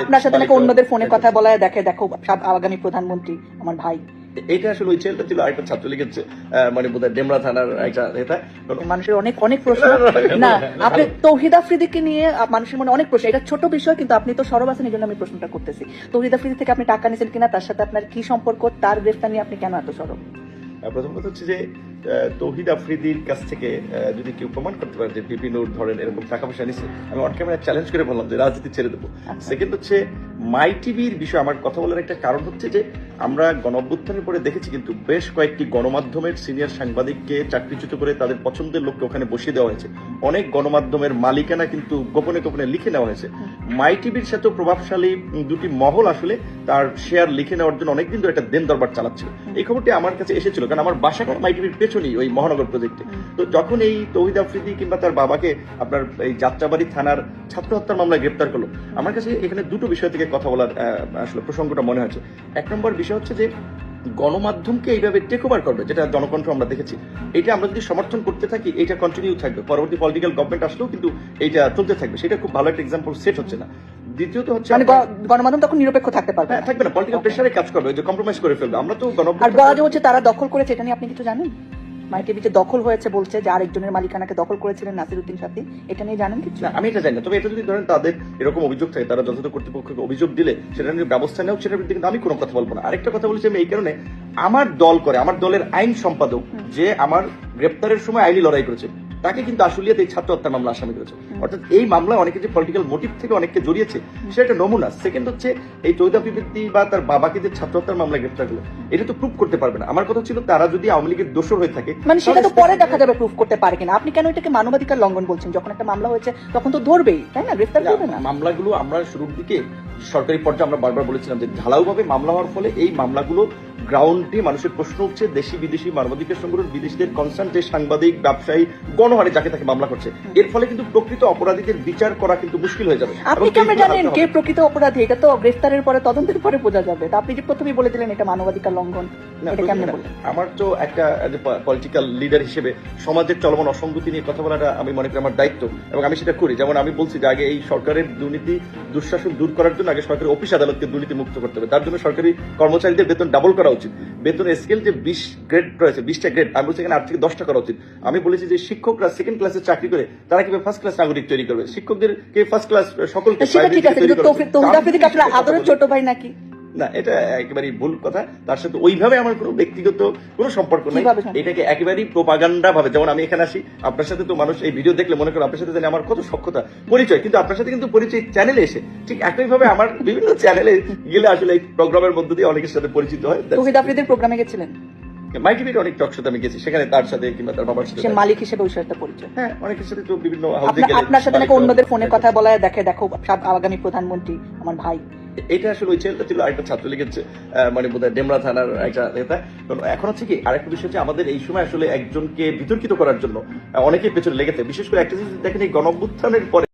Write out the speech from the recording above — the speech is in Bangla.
আপনার সাথে নাকি অন্যদের ফোনে কথা বলা দেখে দেখো আগামী প্রধানমন্ত্রী আমার ভাই। এটা আসলে ওই ছেলেটা ছিল আরেকটা ছাত্রলীগের মানে বোধহয় ডেমরা থানার একটা নেতা। মানুষের অনেক অনেক প্রশ্ন। না আপনি তৌহিদ আফ্রিদিকে নিয়ে মানুষের মনে অনেক প্রশ্ন। এটা ছোট বিষয় কিন্তু আপনি তো সরব আছেন এই জন্য আমি প্রশ্নটা করতেছি। তৌহিদ আফ্রিদি থেকে আপনি টাকা নিয়েছেন কিনা তার সাথে আপনার কি সম্পর্ক তার গ্রেফতার নিয়ে আপনি কেন এত সরব? প্রথম কথা হচ্ছে যে তৌহিদ আফ্রিদির কাছ থেকে যদি কেউ প্রমাণ করতে পারে যে বিপিনুর ধরেন এরকম টাকা পয়সা নিছে আমি অন ক্যামেরা চ্যালেঞ্জ করে বললাম যে রাজনীতি ছেড়ে দেবো আচ্ছা। সেকেন্ড হচ্ছে মাই টিভির বিষয়ে আমার কথা বলার একটা কারণ হচ্ছে যে আমরা গণ অভ্যুত্থানের পরে দেখেছি কিন্তু বেশ কয়েকটি গণমাধ্যমের সিনিয়র সাংবাদিককে চাকরিচ্যুত করে তাদের পছন্দের লোককে ওখানে বসিয়ে দেওয়া হয়েছে। অনেক গণমাধ্যমের মালিকানা কিন্তু গোপনে গোপনে লিখে নেওয়া হয়েছে। মাই টিভির সাথে প্রভাবশালী দুটি মহল আসলে তার শেয়ার লিখে নেওয়ার জন্য অনেকদিন ধরে একটা দেন দরবার চালাচ্ছিল। এই খবরটি আমার কাছে এসেছিল কারণ আমার বাসা মাই টিভির পেছনেই ওই মহানগর প্রজেক্টে। তো যখন এই তৌহিদ আফ্রিদি কিংবা তার বাবাকে আপনার এই যাত্রাবাড়ি থানার ছাত্র হত্যার মামলায় গ্রেপ্তার করল, আমার কাছে এখানে দুটো বিষয় থেকে কথা বলার আসলে প্রসঙ্গটা মনে হচ্ছে এক নম্বর বিষয় হচ্ছে যে গণমাধ্যমকে এইভাবে টেক ওভার করবে যেটা জনকণ্ঠ আমরা দেখেছি এটা আমরা যদি সমর্থন করতে থাকি এটা কন্টিনিউ থাকবে। পরবর্তী পলিটিক্যাল গভর্নমেন্ট আসলেও কিন্তু এইটা চলতে থাকবে। সেটা খুব ভালো একটা এক্সাম্পল সেট হচ্ছে না। দ্বিতীয়ত হচ্ছে মানে গণমাধ্যম তখন নিরপেক্ষ থাকতে পারবে হ্যাঁ থাকবে না। পলিটিক্যাল প্রেশারে কাজ করবে যে কম্প্রোমাইজ করে ফেলবে। আমরা তো গণ আর হচ্ছে তারা দখল করেছে এটা নিয়ে আপনি কিছু জানেন? মাই টিভিতে দখল হয়েছে বলছে যে আরেকজনের মালিকানাকে দখল করেছিলেন নাসিরউদ্দিন সাথে। এটা নিয়ে জানেন কিছু? না, আমি এটা জানি না। তবে এটা যদি ধরেন তাদের এরকম অভিযোগ থাকে তারা যথাযথ কর্তৃপক্ষকে অভিযোগ দিলে সেটা নিয়ে ব্যবস্থা নেওয়া সেটার বিরুদ্ধে কিন্তু আমি কোনো কথা বলব না। আরেকটা কথা বলছি আমি এই কারণে আমার দল করে আমার দলের আইন সম্পাদক যে আমার গ্রেপ্তারের সময় আইনি লড়াই করেছে তাকে কিন্তু আসলিয়াতে এই ছাত্র হত্যার মামলা আসামি করেছে। অর্থাৎ এই মামলায় অনেকে যে পলিটিক্যাল মোটিভ থেকে অনেককে জড়িয়েছে সেটা একটা নমুনা। সেকেন্ড হচ্ছে এই চৌধা বিবৃতি বা তার বাবাকে যে ছাত্র হত্যার মামলায় গ্রেপ্তার করল এটা তো প্রুভ করতে পারবে না। আমার কথা ছিল তারা যদি আওয়ামী লীগের দোষর হয়ে থাকে মানে সেটা তো পরে দেখা যাবে প্রুফ করতে পারে কিনা। আপনি কেন এটাকে মানবাধিকার লঙ্ঘন বলছেন? যখন একটা মামলা হয়েছে তখন তো ধরবেই তাই না? গ্রেফতার করবে না। মামলাগুলো আমরা শুরুর দিকে সরকারি পর্যায়ে আমরা বারবার বলেছিলাম যে ঢালাওভাবে মামলা হওয়ার ফলে এই মামলাগুলো গ্রাউন্ডে মানুষের প্রশ্ন উঠছে। দেশি বিদেশি মানবাধিকার সংগঠন বিদেশিদের কনসার্ন যে সাংবাদিক ব্যবসায়ী গণহারে যাকে তাকে মামলা করছে। এর ফলে কিন্তু প্রকৃত অপরাধীদের বিচার করা কিন্তু মুশকিল হয়ে যাবে। আপনি কেমন জানেন কে প্রকৃত অপরাধী? এটা তো গ্রেফতারের পরে তদন্তের পরে বোঝা যাবে। তা আপনি যে প্রথমেই বলে দিলেন এটা মানবাধিকার লঙ্ঘন আমার তো একটা পলিটিক্যাল লিডার হিসেবে সমাজের চলমান অসঙ্গতি নিয়ে কথা বলাটা আমি মনে করি আমার দায়িত্ব। এবং আমি সেটা করি। যেমন আমি বলছি যে আগে এই সরকারের দুর্নীতি দুঃশাসন দূর করার জন্য আগে সরকারি অফিস আদালতকে দুর্নীতি মুক্ত করতে হবে। তার জন্য সরকারি কর্মচারীদের বেতন ডাবল করা উচিত। বেতন স্কেল যে বিশ গ্রেড রয়েছে বিশটা গ্রেড আমি বলছি এখানে আট থেকে দশটা করা উচিত। আমি বলেছি যে শিক্ষকরা সেকেন্ড ক্লাসে চাকরি করে তারা কীভাবে ফার্স্ট ক্লাস নাগরিক তৈরি করবে? শিক্ষকদেরকে ফার্স্ট ক্লাস সকলকে সেটা ঠিক আছে কিন্তু তৌহিদ আফ্রিদিকে আপনার আদরের ছোট ভাই নাকি? না এটা একেবারেই ভুল কথা। তার সাথে ওইভাবে আমার কোনো ব্যক্তিগত কোনো সম্পর্ক নেই। এটাকে একেবারেই প্রোপাগান্ডা ভাবে যেমন আমি এখানে আসি আপনার সাথে তো মানুষ এই ভিডিও দেখলে মনে করো আপনার সাথে জানি আমার কত সক্ষতা পরিচয়। কিন্তু আপনার সাথে কিন্তু পরিচয় চ্যানেলে এসে ঠিক একইভাবে আমার বিভিন্ন চ্যানেলে গেলে আসলে এই প্রোগ্রামের মধ্যে দিয়ে অনেকের সাথে পরিচিত হয়। তৌহিদ আফ্রিদির প্রোগ্রামে গেছিলেন? অনেক টক সাথে আমি গেছি সেখানে তার সাথে কিংবা তার বাবার সাথে সে মালিক হিসেবে ওই সাথে পরিচয়। হ্যাঁ অনেকের সাথে তো বিভিন্ন হাউসে গেলে আপনার সাথে নাকি অন্যদের ফোনে কথা বলা দেখে দেখো সাব- আগামী প্রধানমন্ত্রী আমার ভাই। এটা আসলে ওই ছেলেটা ছিল আরেকটা ছাত্রলীগের মানে বোধহয় ডেমরা থানার একটা নেতা। এখন হচ্ছে কি আরেকটা বিষয় হচ্ছে আমাদের এই সময় আসলে একজনকে বিতর্কিত করার জন্য আহ, অনেকেই পেছনে লেগেছে। বিশেষ করে একটা জিনিস দেখেন এই গণ পরে